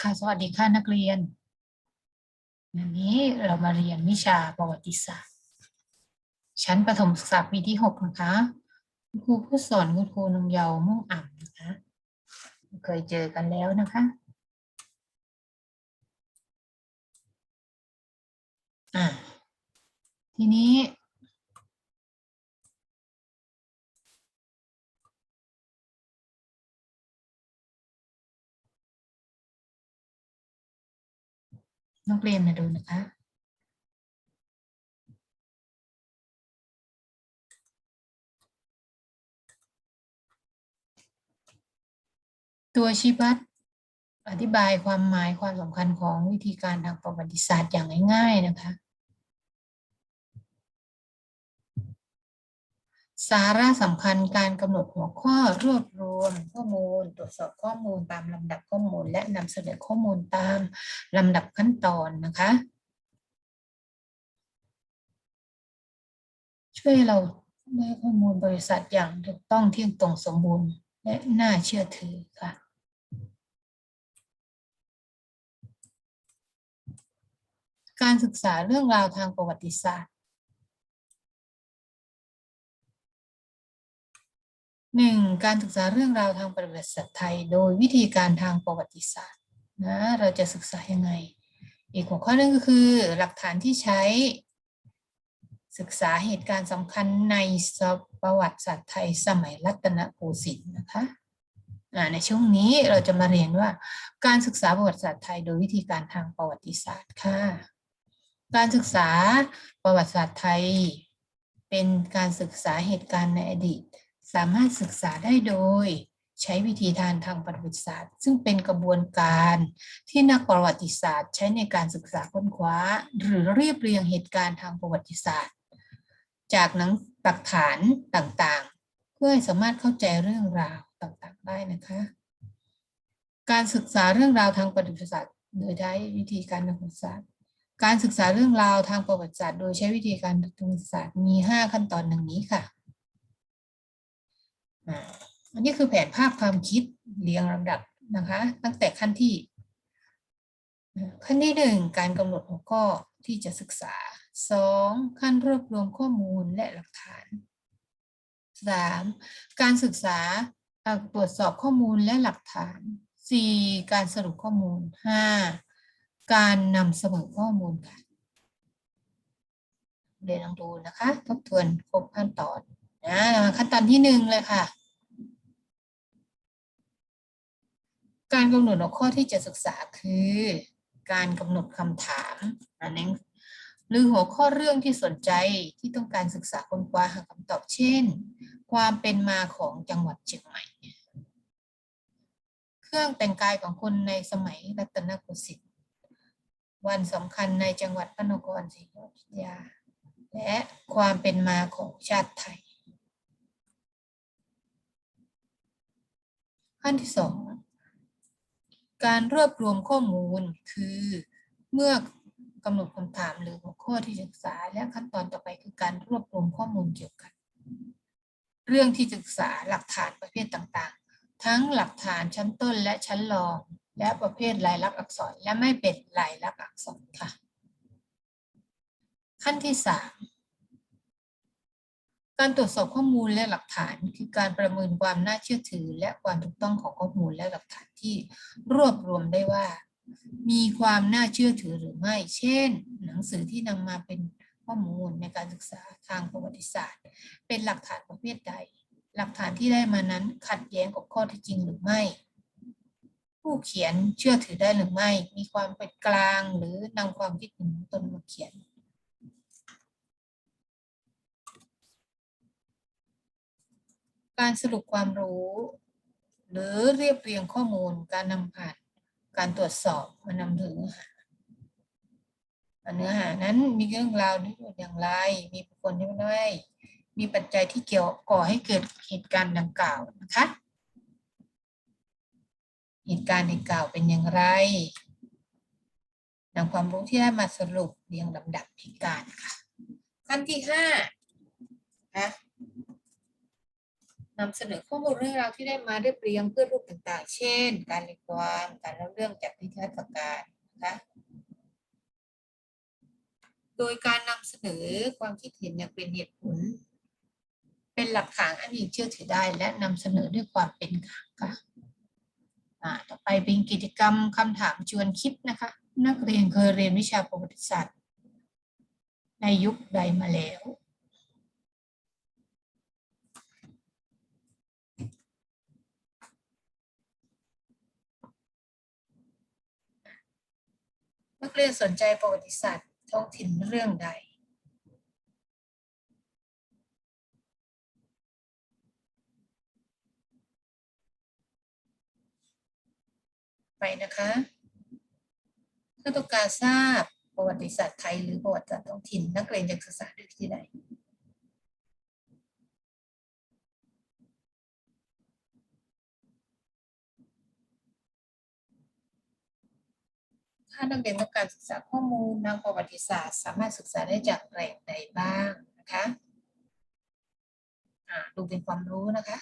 ค่ะสวัสดีค่ะนักเรียน วันนี้เรามาเรียนวิชาประวัติศาสตร์ ชั้นประถมศึกษาปีที่หกนะคะครูผู้สอนคุณครูนงเยาว์ม่วงอ่ำนะคะ เคยเจอกันแล้วนะคะอ่าทีนี้ นักเรียนมาดูนะคะตัวชี้วัดอธิบายความหมายความสำคัญของวิธีการทางประวัติศาสตร์อย่างง่ายๆนะคะ สาระสำคัญการกำหนดหัวข้อรวบรวมข้อมูล ตรวจสอบข้อมูลตามลำดับข้อมูล และนำเสนอข้อมูลตามลำดับขั้นตอนนะคะ ช่วยเราได้ข้อมูลบริษัทอย่างถูกต้องเที่ยงตรงสมบูรณ์ และน่าเชื่อถือค่ะการศึกษาเรื่องราวทางประวัติศาสตร์ หนึ่งการศึกษาเรื่องราวทางประวัติศาสตร์ไทย โดยวิธีการทางประวัติศาสตร์นะเราจะศึกษายังไง อีกหัวข้อหนึงก็คือหลักฐานที่ใช้ ศึกษาเหตุการณ์สำคัญในประวัติศาสตร์ไทยสมัยรัตนโกสินทร์นะคะในช่วงนี้เราจะมาเรียนว่า การศึกษาประวัติศาสตร์ไทย โดยวิธีการทางประวัติศาสตร์ค่ะ การศึกษาประวัติศาสตร์ไทย เป็นการศึกษาเหตุการณ์ในอดีต สามารถศึกษาได้โดยใช้วิธีทางทางประวัติศาสตร์ ซึ่งเป็นกระบวนการที่นักประวัติศาสตร์ ใช้ในการศึกษาค้นคว้า หรือเรียบเรียงเหตุการณ์ทางประวัติศาสตร์ จากหนังหลักฐานต่างๆ เพื่อให้สามารถเข้าใจเรื่องราวต่างๆได้นะคะ การศึกษาเรื่องราวทางประวัติศาสตร์ โดยใช้วิธีการทางประวัติศาสตร์ การศึกษาเรื่องราวทางประวัติศาสตร์ โดยใช้วิธีการทางประวัติศาสตร์มี 5 ขั้นตอนดังนี้ค่ะ อันนี้คือแผนภาพความคิดเรียงลำดับนะคะ ตั้งแต่ขั้นที่ขั้นที่หนึ่งการกำหนดหัวข้อที่จะศึกษาสองขั้นรวบรวมข้อมูลและหลักฐานสามการศึกษาตรวจสอบข้อมูลและหลักฐานสี่การสรุปข้อมูลห้าการนำเสนอข้อมูลค่ะเรียนลองดูนะคะ ทบทวนครบขั้นตอน นะขั้นตอนที่หนึ่งเลยค่ะ การกำหนดหัวข้อที่จะศึกษาคือ การกำหนดคำถามอันนี้หรือหัวข้อเรื่องที่สนใจที่ต้องการศึกษาค้นคว้าหาคำตอบเช่น ความเป็นมาของจังหวัดเชียงใหม่ เครื่องแต่งกายของคนในสมัยรัตนโกสินทร์วันสำคัญในจังหวัดพระนครศรีอยุธยา และความเป็นมาของชาติไทย ขั้นที่สองการรวบรวมข้อมูลคือเมื่อกำหนดคำถามหรือหัวข้อที่ศึกษา และขั้นตอนต่อไปคือการรวบรวมข้อมูลเกี่ยวกันเรื่องที่ศึกษาหลักฐานประเภทต่างๆ ทั้งหลักฐานชั้นต้นและชั้นรอง และประเภทลายลักษณ์อักษรและไม่เป็นลายลักษณ์อักษรค่ะ ขั้นที่สาม การตรวจสอบข้อมูลและหลักฐานคือการประเมินความน่าเชื่อถือ และความถูกต้องของข้อมูลและหลักฐานที่รวบรวมได้ว่า มีความน่าเชื่อถือหรือไม่ เช่น หนังสือที่นำมาเป็นข้อมูลในการศึกษาทางประวัติศาสตร์ เป็นหลักฐานประเภทใด หลักฐานที่ได้มานั้นขัดแย้งกับข้อเท็จจริงหรือไม่ ผู้เขียนเชื่อถือได้หรือไม่ มีความเป็นกลางหรือนำความคิดเห็นของตนมาเขียน การสรุปความรู้ หรือเรียบเรียงข้อมูลการนำผ่านการตรวจสอบมานำถึงเนื้อหานั้นมีเรื่องราวที่อย่างไร มีบุคคลที่ไม่ได้มีปัจจัยที่เกี่ยวก่อให้เกิดเหตุการณ์ดังกล่าวนะคะเหตุการณ์ดังกล่าวเป็นอย่างไรนำความรู้ที่ได้มาสรุปเรียงลำดับเหตุการณ์ค่ะขั้นที่ห้านะ นำเสนอข้อมูลเรื่องราวที่ได้มาเรียบเรียงเพื่อรูปต่างๆ เช่น การเรียงความการเล่าเรื่องจากนิทรรศการนะคะโดยการนำเสนอความคิดเห็นอย่างเป็นเหตุผล เป็นหลักฐานอันมีเชื่อถือได้ และนำเสนอด้วยความเป็นกลางค่ะต่อไปเป็นกิจกรรมคำถามชวนคิดนะคะ นักเรียนเคยเรียนวิชาประวัติศาสตร์ในยุคใดมาแล้ว นักเรียนสนใจประวัติศาสตร์ท้องถิ่นเรื่องใด ไปนะคะถ้าต้องการทราบประวัติศาสตร์ไทยหรือประวัติศาสตร์ท้องถิ่น นักเรียนจะศึกษาด้ที่ใด ถ้านักเรียนต้องการศึกษาข้อมูลทางประวัติศาสตร์ สามารถศึกษาได้จากแหล่งใดบ้างนะคะดูเป็นความรู้นะคะ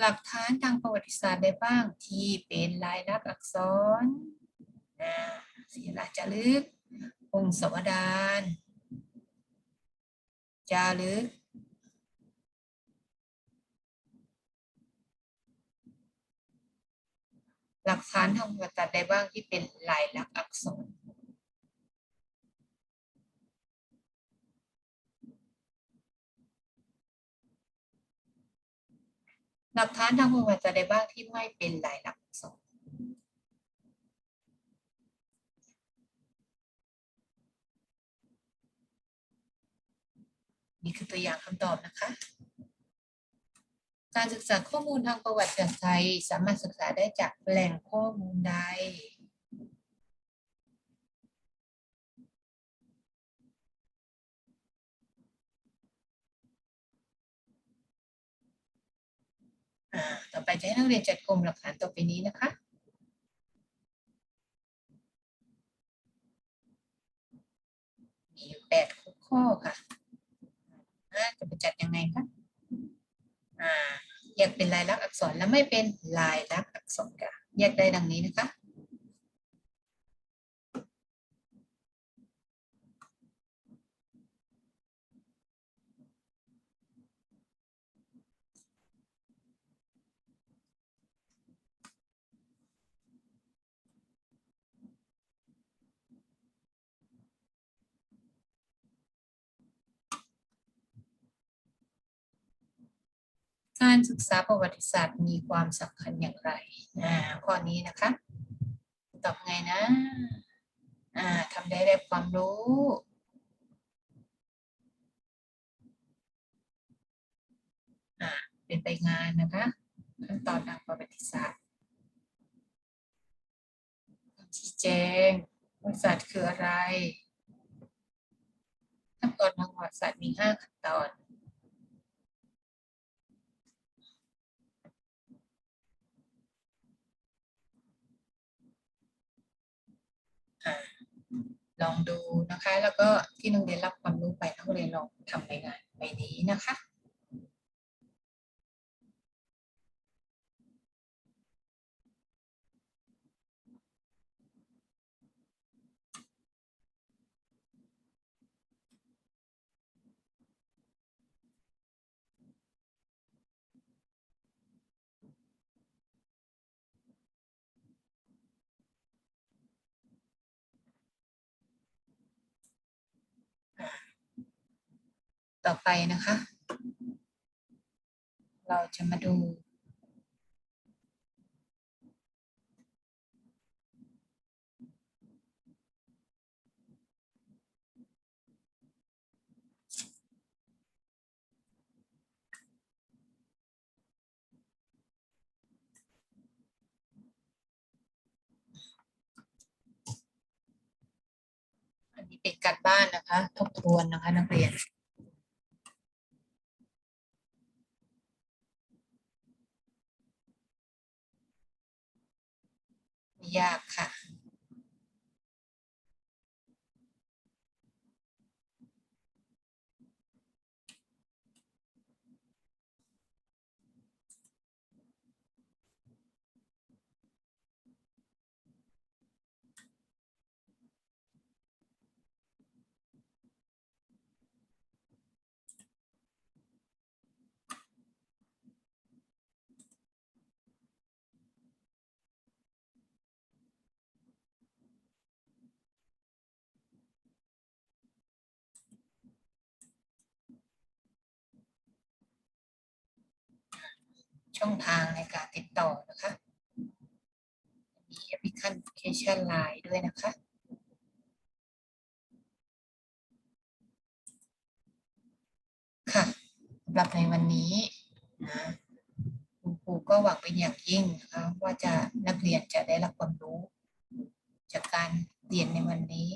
หลักฐานทางประวัติศาสตร์ใดบ้างที่เป็นลายลักษณ์อักษรศิลาจารึกองค์สวดาน จารึก หลักฐานทางประวัติศาสตร์ใดบ้างที่เป็นลายลักษณ์อักษรหลักฐานทางประวัติศาสตร์ใดบ้างที่ไม่เป็นลายลักษณ์อักษรนี่คือตัวอย่างคำตอบนะคะ การศึกษาข้อมูลทางประวัติศาสตร์ไทย สามารถศึกษาได้จากแหล่งข้อมูลใดต่อไปจะให้นักเรียนจัดกลุ่มหลักฐานต่อไปนี้นะคะมีแปดข้อค่ะจะไปจัดยังไงคะ แยกเป็นลายลักษณ์อักษรและไม่เป็นลายลักษณ์อักษรค่ะแยกได้ดังนี้นะคะ การศึกษาประวัติศาสตร์มีความสำคัญอย่างไรอ่าข้อนี้นะคะ ตอบไงนะอ่าทำได้ได้ความรู้อ่าเป็นไปงานนะคะขั้นตอนทางประวัติศาสตร์ชี้แจงประวัติศาสตร์คืออะไรขั้นตอนทางประวัติศาสตร์มีห้าขั้นตอน ลองดูนะคะ แล้วก็ที่นักเรียนรับความรู้ไปนักเรียนลองทำในงานใบนี้นะคะ ต่อไปนะคะ เราจะมาดูอันนี้เป็นการบ้านนะคะ ทบทวนนะคะ นักเรียน ยากค่ะ อ ช่องทางในการติดต่อนะคะ มีแอปพลิเคชันไลน์ด้วยนะคะค่ะสำหรับในวันนี้นะคุณครูก็หวังเป็นอย่างยิ่งนะคะว่าจะนักเรียนจะได้รับความรู้ จากการเรียนในวันนี้